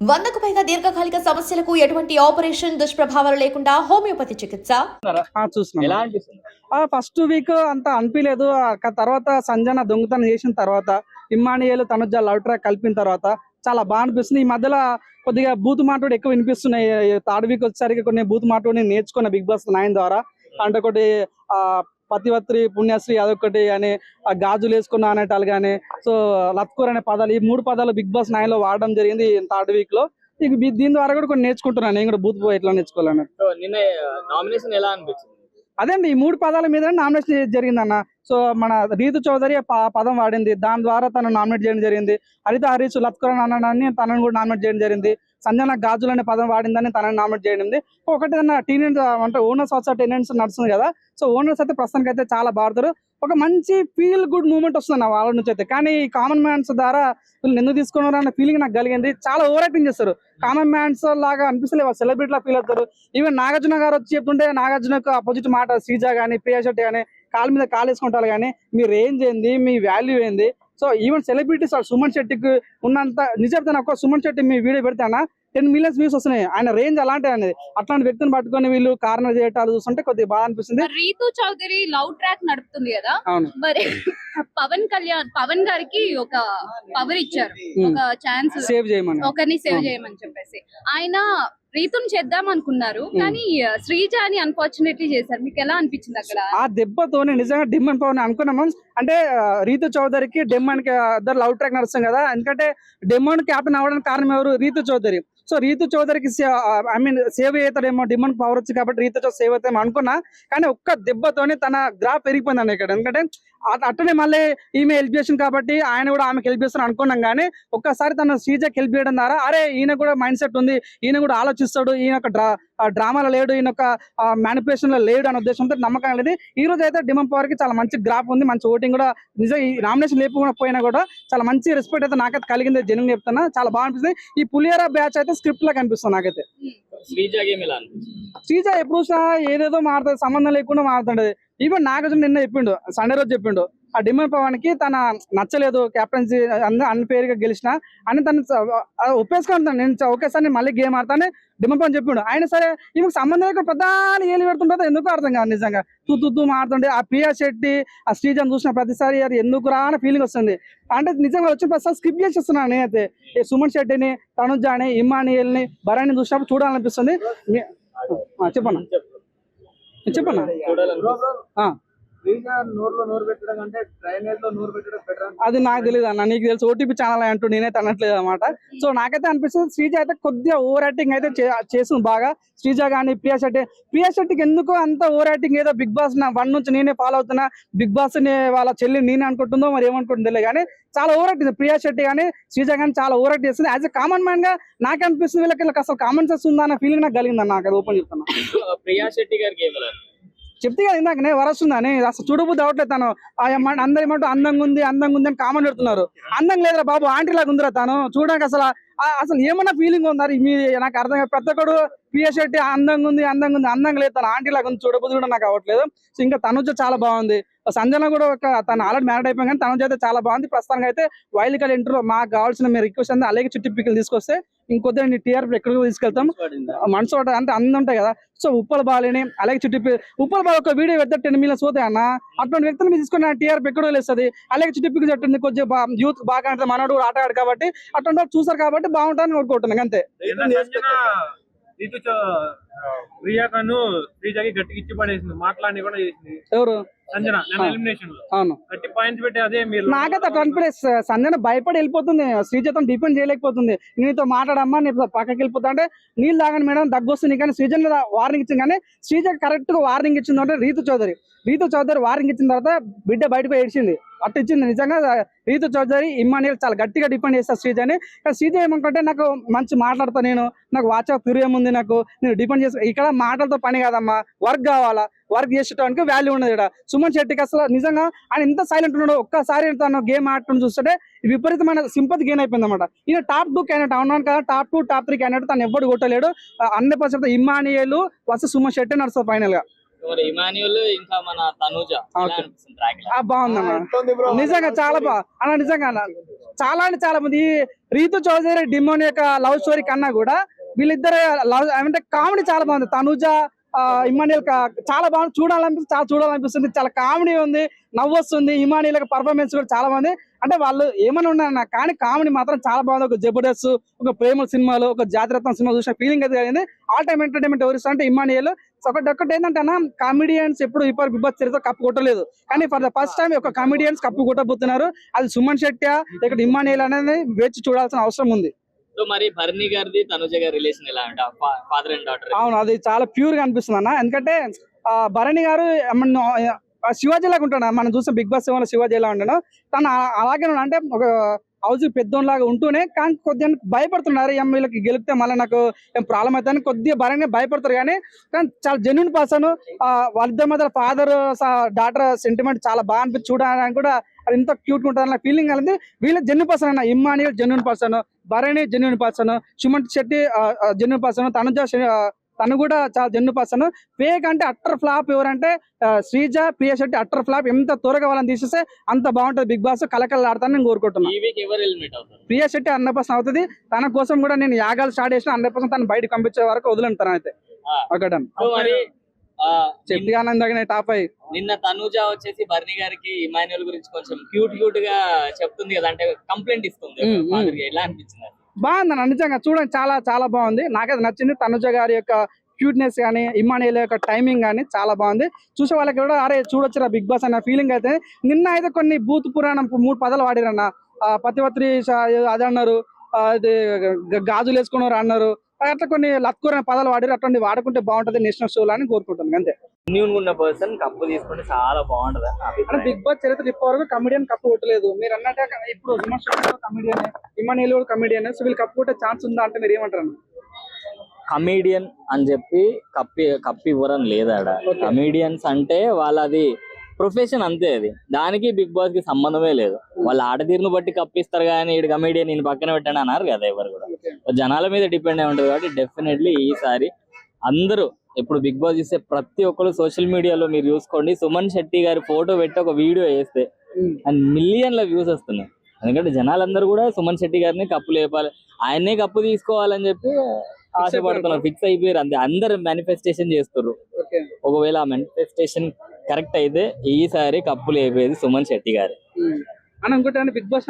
వందకు పైగా దీర్ఘకాలిక సమస్యలకు ఎటువంటి ఆపరేషన్ దుష్ప్రభావాలు లేకుండా హోమియోపతి చికిత్స? ఫస్ట్ వీక్ అంత అనిపించలేదు తర్వాత సంజన దొంగతనం చేసిన తర్వాత ఇమ్మానియలు తనుజ లవ్ ట్రాక్ కలిపిన తర్వాత చాలా బాగా అనిపిస్తుంది. ఈ మధ్యలో కొద్దిగా బూత్ మాట కూడా ఎక్కువ వినిపిస్తున్నాయి. థర్డ్ వీక్ వచ్చేసరికి కొన్ని బూత్ మాట కూడా నేను నేర్చుకున్న బిగ్ బాస్ నైన్ ద్వారా. అంటే ఒకటి ఆ పతివత్రి పుణ్యశ్రీ అదొకటి అని ఆ గాజులు వేసుకున్న అనేటాలు కానీ సో లత్కూర్ అనే పదాలు ఈ మూడు పదాలు బిగ్ బాస్ నైన్లో వాడడం జరిగింది థర్డ్ వీక్లో దీని ద్వారా కూడా కొన్ని నేర్చుకుంటున్నాను నేను కూడా బూత్ పోయి ఎట్లా నేర్చుకోవాలని. నిన్న నామినేషన్ ఎలా అనిపించింది? అదండి ఈ మూడు పదాల మీద నామినేషన్ జరిగిందన్న. సో మన రీతు చౌదరి ఆ పదం వాడింది. దాని ద్వారా తను నామినేట్ చేయడం జరిగింది. హరిత హరీష్ లత్కరన్ అన్నాడని తనని కూడా నామినేట్ చేయడం జరిగింది. సంజన గాజులు అనే పదం వాడిందని తనని నామినేట్ చేయడం ఒకటి టీనేజ్ అంటే ఓనర్స్ వచ్చా టీనెంట్స్ నడుస్తుంది కదా సో ఓనర్స్ అయితే ప్రస్తుతానికి అయితే చాలా బాగుతారు ఒక మంచి ఫీల్ గుడ్ మూమెంట్ వస్తుంది నా వాళ్ళ నుంచి అయితే. కానీ కామన్ మ్యాన్స్ ద్వారా వీళ్ళు ఎందుకు తీసుకున్నారు అనే ఫీలింగ్ నాకు కలిగింది. చాలా ఓవర్ యాక్టింగ్ చేస్తారు. కామన్ మ్యాన్స్ లాగా అనిపిస్తలేదు. సెలబ్రిటీ లా ఫీల్ అవుతారు. ఈవెన్ నాగార్జున గారు వచ్చి చెప్తుంటే నాగార్జునకు అపోజిట్ మాట శ్రీజ కానీ ప్రియా శెట్టి కానీ కాళ్ళ మీద కాలు వేసుకుంటారు కానీ మీ రేంజ్ ఏంది మీ వాల్యూ ఏంది? సో ఈవెన్ సెలబ్రిటీస్ సుమన్ శెట్టికి ఉన్నంత నిజం చెప్తాను ఒక్క సుమన్ శెట్టి మీ వీడియో పెడితేనా టెన్ మిలియన్స్ వ్యూస్ వస్తున్నాయి. ఆయన రేంజ్ అలాంటి అనేది. అట్లాంటి వ్యక్తిని పట్టుకొని వీళ్ళు కారణం చేయటాలు చూస్తుంటే కొద్దిగా బాగా అనిపిస్తుంది. రీతు చౌదరి లవ్ ట్రాక్ నడుపుతుంది కదా? అవును. మరి పవన్ కళ్యాణ్ పవన్ గారికి ఒక పవర్ ఇచ్చారు. Hmm. ఒక ఛాన్స్ సేవ్ చేయమని. ఒకరిని సేవ్ అవును. చేయమని చెప్పేసి. ఆయన రీతుని చేద్దాం అనుకున్నారు. కానీ శ్రీజ అని అన్ఫార్చునేట్లీ చేశారు. మీకు ఎలా అనిపించింది అక్కడ? ఆ దెబ్బతోనే నిజంగా డిమ్మన్ పవన్ అనుకున్నాము. అంటే రీతు చౌదరికి డెమ్మన్కి ఇద్దరు లవ్ ట్రాక్ నడుస్తాం కదా. ఎందుకంటే డెమ్మన్ క్యాప్టెన్ అవ్వడానికి కారణం ఎవరు? రీతు చౌదరి. సో రీతు చౌదరికి ఐ మీన్ సేవ్ అవుతాడేమో డిమ్మన్ పవర్ వచ్చి కాబట్టి రీతు చౌదరి సేవ్ అవుతామో అనుకున్నా. కానీ ఒక్క దెబ్బతోనే తన గ్రాఫ్ పెరిగిపోయింది ఇక్కడ. ఎందుకంటే అట్టనే మళ్ళీ ఈమె హెల్ప్ చేసింది కాబట్టి ఆయన కూడా ఆమెకి హెల్ప్ చేస్తాను అనుకున్నాం కానీ ఒక్కసారి తన శ్రీజకి హెల్ప్ చేయడం ద్వారా అరే ఈయన కూడా మైండ్ సెట్ ఉంది ఈయన కూడా ఆలోచిస్తాడు ఈయన ఒక డ్రా డ్రామాలో లేడు ఈయన ఒక మ్యానిపులేషన్లో లేడు అనే ఉద్దేశంతో నమ్మకం లేదు ఈ రోజు అయితే డిమన్ పవర్కి చాలా మంచి గ్రాఫ్ ఉంది మంచి ఓటింగ్ కూడా నిజం ఈ నామినేషన్ లేకపోయినా పోయినా కూడా చాలా మంచి రెస్పెక్ట్ అయితే నాకైతే కలిగింది జనం చెప్తున్నా చాలా బాగా అనిపిస్తుంది. ఈ పులియరా బ్యాచ్ అయితే స్క్రిప్ట్ లా కనిపిస్తుంది నాకైతే. శ్రీజ ఎప్పుడు చూసినా ఏదేదో మారుతుంది సంబంధం లేకుండా మారుతుంటది. ఈవెన్ నాగార్జున నిన్న చెప్పిండు సండే రోజు చెప్పిండు ఆ డిమన్ పవన్కి తన నచ్చలేదు కెప్టెన్సీ అన్పేరుగా గెలిచిన అని తను ఒప్పేసుకుంటాను నేను ఓకే ఒకేసారి నేను మళ్ళీ గేమ్ ఆడతాను డిమన్ పవన్ చెప్పిండు. ఆయన సరే ఈమెకు సంబంధం లేక ప్రధాని ఏలి పెడుతుంటే ఎందుకు అర్థం కాదు నిజంగా. తూ తూ తూ మారుతుండే ఆ ప్రియా శెట్టి ఆ శ్రీజన్ చూసిన ప్రతిసారి అది ఎందుకు రా అనే ఫీలింగ్ వస్తుంది. అంటే నిజంగా వచ్చిన ప్రతిసారి స్కిప్ చేసేస్తున్నాను నేనైతే. ఈ సుమన్ శెట్టిని తనుజాని ఇమ్మానియల్ని భరాన్ని చూసినప్పుడు చూడాలనిపిస్తుంది. మీ- చెప్పన్నా? అది నాకు తెలియదు అన్న నీకు తెలుసు ఓటీపీ ఛానల్ అంటూ నేనైతే అనట్లేదు అనమాట సో నాకైతే అనిపిస్తుంది శ్రీజ అయితే కొద్దిగా ఓవర్ యాక్టింగ్ అయితే చే- చేస్తుంది బాగా. శ్రీజ కానీ ప్రియా శెట్టి ప్రియా శెట్టికి ఎందుకు అంత ఓవర్ యాక్టింగ్ ఏదో బిగ్ బాస్ నా వన్ నుంచి నేనే ఫాలో అవుతున్నా. బిగ్ బాస్ని వాళ్ళ చెల్లి నేనే అనుకుంటుందో మరి ఏమనుకుంటుందో తెలియదు కానీ చాలా ఓవర్ యాక్టింగ్ ప్రియా శెట్టి కానీ శ్రీజ కానీ చాలా ఓవర్ యాక్ట్ చేస్తుంది యాజ్ ఎ కామన్ మ్యాన్గా నాకు అనిపిస్తుంది వీళ్ళకి వీళ్ళకి అసలు కామన్ సెన్స్ ఉందా అన్న ఫీలింగ్ నాకు కలిగింది నాకు అది ఓపెన్ చెప్తున్నా. ప్రియా శెట్టి గారి గేమ్ ఎలా అనిపించింది? చెప్తే కదా ఇందాకనే వరస్తుందని అసలు చూడబుద్ధి అవట్లేదు తను. ఆ ఏమ- అందరు ఏమంటూ అందంగా ఉంది అందంగా ఉంది అని కామెంట్ పెడుతున్నారు. అందం లేదురా బాబు ఆంటీ లాగా ఉందిరా తను. చూడడానికి అసలు ఆ- అసలు ఏమన్నా ఫీలింగ్ ఉందా? మీ నాకు అర్థం కాదు. ప్రతి ఒక్కడు పిఎస్ శెట్టి అందంగా ఉంది అందంగా ఉంది అందంగా లేదు. తన ఆంటీ లాగా ఉంది చూడబుద్ధి కూడా నాకు అవ్వట్లేదు. సో ఇంకా తనుజ చాలా బాగుంది. సంజన కూడా ఒక తను ఆల్రెడీ మ్యారేడ్ అయిపోయింది కానీ తనుజ అయితే చాలా బాగుంది. ప్రస్తుతానికి అయితే వైల్డ్ కార్డ్ ఇంటర్లో మాకు కావాల్సిన మీ రిక్వెస్ట్ అంతా అలాగే చుట్టి పిక్కలు తీసుకొస్తే ఇంకొద్ది నీ టీఆర్పీ ఎక్కడికి తీసుకెళ్తాం. మనసు ఒకటి అంటే అందం ఉంటాయి కదా. సో ఉప్పల బాలని అలాగే చుట్టి ఉప్పల బాల ఒక వీడియో పెడితే టెన్ మిలియన్స్ పోతాయి అన్న. అటువంటి వ్యక్తులు మీరు తీసుకున్న టీఆర్పీ ఎక్కడో లేస్తుంది అలాగే చుట్టి పిక్కి చెట్టుంది కొంచెం యూత్ బాగా అంటే మనోడు కూడా ఆట ఆడు కాబట్టి అటువంటి వాళ్ళు చూసారు కాబట్టి బాగుంటుందని కోరుకుంటున్నాను అంతే. శ్రీజకి గట్టిగా ఇచ్చి పడేసింది. మాట్లాడి కూడా చేసింది. ఎవరు? అవును. నాకైతే అట్లా అనిపిస్తే సంజన భయపడి వెళ్ళిపోతుంది. శ్రీజతం డిపెండ్ చేయలేకపోతుంది. నీతో మాట్లాడమ్మా నీ పక్కకి వెళ్ళిపోతా అంటే నీళ్ళు తాగని మేడం దగ్గు వస్తుంది కానీ శ్రీజన్ వార్నింగ్ ఇచ్చింది కానీ శ్రీజ కరెక్ట్గా వార్నింగ్ ఇచ్చింది అంటే రీతు చౌదరి. రీతు చౌదరి వార్నింగ్ ఇచ్చిన తర్వాత బిడ్డ బయటకు ఏడ్చింది. అట్టు ఇచ్చింది నిజంగా రీతు చౌదరి ఇమ్మానియల్ చాలా గట్టిగా డిపెండ్ చేస్తారు శ్రీజని కానీ శ్రీజ ఏమనుకుంటే నాకు మంచి మాట్లాడతా నేను. నాకు వాచ్ ఆఫ్ ప్యూరియం ఉంది నాకు? నేను డిపెండ్ చేస్తా. ఇక్కడ మాటలతో పని కాదమ్మా. వర్క్ కావాలా? వర్క్ చేసేటానికి వాల్యూ ఉండదు ఇక్కడ. సుమన్ శెట్టికి అసలు నిజంగా ఆయన ఎంత సైలెంట్ ఉన్నాడు ఒక్కసారి తను గేమ్ ఆడటం చూస్తుంటే విపరీతమైన సింపతి గెయిన్ అయిపోయింది అనమాట ఈయన టాప్ టూ క్యాండిడేట్ అవునాను కదా top two top three candidate తను ఎవ్వడు కొట్టలేడు. అన్ని పర్సెంట్ ఇమ్మానియలు వస్తే సుమన్ శెట్టి నడుస్తుంది ఫైనల్ ఇమాన్యుల్ ఇంకా మన తనూజ. బాగుందన్న? నిజంగా చాలా బా అన్న నిజంగా అన్న. చాలా అంటే చాలా మంది ఈ రీతు చౌదరి డిమోన్ యొక్క లవ్ స్టోరీ కన్నా కూడా వీళ్ళిద్దరు లవ్ అంటే కామెడీ చాలా బాగుంది. తనుజ ఇమానియల్ చాలా బాగుంది. చూడాలనిపిస్తుంది చాలా చూడాలనిపిస్తుంది. చాలా కామెడీ ఉంది నవ్వు వస్తుంది ఇమానియల్ యొక్క పర్ఫార్మెన్స్ కూడా చాలా బాగుంది. అంటే వాళ్ళు ఏమైనా ఉన్నా కానీ కామెడీ మాత్రం చాలా బాగుంది. ఒక జబర్దస్త్ ఒక ప్రేమ సినిమాలు ఒక జాతిరత్నం సినిమా చూసిన ఫీలింగ్ అయితే కలిగింది. ఆల్ టైమ్ ఎంటర్టైన్మెంట్ ఎవరు అంటే ఇమానియల్ ఒకటి ఒకటి ఏంటంటే అన్న కామెడియన్స్ ఎప్పుడు ఇప్పుడు బిగ్ బాస్ చరిత్ర కప్పు కొట్టలేదు. కానీ ఫర్ ద ఫస్ట్ టైం ఒక కామెడియన్స్ కప్పు కొట్టబోతున్నారు. అది సుమన్ శెట్టి ఇక్కడ ఇమ్మానియల్ అనేది వేచి చూడాల్సిన అవసరం ఉంది. సో మరి భరణి గారిది తనుజ గారి రిలేషన్ ఎలా అంటే ఫాదర్ అండ్ డాటర్ అవును అది చాలా ప్యూర్గా అనిపిస్తుంది అన్న ఎందుకంటే భరణి గారు శివాజీ లాగా ఉంటాడు. మనం చూసాం బిగ్ బాస్ సెవెన్ శివాజీ ఎలా ఉంటాడు తను అలాగే ఉన్నాడు. అంటే ఒక హౌజ్ పెద్దోళ్ళలాగా ఉంటూనే కానీ కొద్దిగా భయపడుతున్నారు. ఏం వీళ్ళకి గెలిపితే మళ్ళీ నాకు ఏం ప్రాబ్లం అవుతుందని కొద్దిగా భరణి భయపడతారు. కానీ కానీ చాలా జెన్యున్ పర్సన్ వాళ్ళిద్దరి మధ్య ఫాదర్ డాటర్ సెంటిమెంట్ చాలా బాగా అనిపించి చూడడానికి కూడా అది ఎంత క్యూట్ ఉంటుంది అన్న ఫీలింగ్ కలిగింది. వీళ్ళ జెన్యున్ పర్సన్ అన్న. Immani genuine person Bharani genuine person Sumanth Shetty genuine person Tanuja తను కూడా చాలా జెన్యున్ పర్సన్. ఫేక్ అంటే అట్టర్ ఫ్లాప్ ఎవరంటే శ్రీజ ప్రియ శెట్టి అట్టర్ ఫ్లాప్. ఎంత త్వరగా వాళ్ళని తీసేస్తే అంత బాగుంటుంది బిగ్ బాస్. కలకలాడతాను నేను కోరుకుంటున్నాను ప్రియ శెట్టి హండ్రెడ్ పర్సెంట్ అవుతుంది. తన కోసం కూడా నేను యాగాలు స్టార్ట్ చేసిన హండ్రెడ్ పర్సెంట్ తను బయటకు పంపించే వరకు వదలను తన అయితే ఆనందంగా టాప్ అయ్యి నిన్న తనుజ వచ్చేసి భరణి గారికి ఇమాన్యుల్ గురించి కొంచెం క్యూట్ క్యూట్గా చెప్తుంది కదా అంటే కంప్లైంట్ ఇస్తుంది. ఎలా అనిపించింది? బాగుందన్న బాగుంది నిజంగా చూడండి చాలా చాలా బాగుంది. నాకైతే నచ్చింది. తనుజ గారి యొక్క క్యూట్నెస్ కానీ ఇమ్మానియల్ యొక్క టైమింగ్ కానీ చాలా బాగుంది. చూసే వాళ్ళకి కూడా అరే చూడొచ్చురా బిగ్ బాస్ అన్న ఫీలింగ్ అయితే. నిన్న అయితే కొన్ని బూత్ పురాణం మూడు పదాలు వాడిరన్న. ఆ, పతివత్రి అది అన్నారు. అది గాజులు వేసుకున్నారు అన్నారు. అట్లా కొన్ని లత్కూర పదాలు వాడిరు. అటువంటి వాడుకుంటే బాగుంటది నేషనల్ షోలో అని కోరుకుంటాను అంతే. జెన్యూన్ ఉన్న పర్సన్ కప్పు తీసుకుంటే చాలా బాగుంటది అంటే. బిగ్ బాస్ చరిత్ర ఇప్పటి వరకు కమిడియన్ కప్పు కొట్టలేదు. మీరు అన్నట్టే ఇప్పుడు comedian Emmanuel comedian comedian so వీళ్ళు కప్పు కొట్టే ఛాన్స్ ఉందా అంటే మీరు ఏమంటారు కమీడియన్ అని చెప్పి కప్పి కప్పి ఇవ్వరని లేదాడ? Okay. కమీడియన్స్ అంటే వాళ్ళది ప్రొఫెషన్ అంతే అది. దానికి బిగ్ బాస్కి సంబంధమే లేదు. వాళ్ళ ఆడతీరును బట్టి కప్పిస్తారు కానీ ఇటు కమీడియన్ నేను పక్కన పెట్టండి అన్నారు కదా ఎవరు కూడా. జనాల మీద డిపెండ్ అయి ఉంటుంది కాబట్టి డెఫినెట్లీ ఈసారి అందరూ ఇప్పుడు బిగ్ బాస్ చూస్తే ప్రతి ఒక్కరు సోషల్ మీడియాలో మీరు చూసుకోండి. సుమన్ శెట్టి గారి ఫోటో పెట్టి ఒక వీడియో వేస్తే అండ్ మిలియన్ల వ్యూస్ వస్తున్నాయి. ఎందుకంటే జనాలందరూ కూడా సుమన్ శెట్టి గారిని కప్పు లేపాలి ఆయన్నే కప్పు తీసుకోవాలని చెప్పి ఆశపడుతున్నారు. ఫిక్స్ అయిపోయారు. అంతే అందరు మేనిఫెస్టేషన్ చేస్తారు ఓకే. ఒకవేళ ఆ మేనిఫెస్టేషన్ కరెక్ట్ అయితే ఈసారి కప్పు లేపేది సుమన్ శెట్టి గారు. Big boss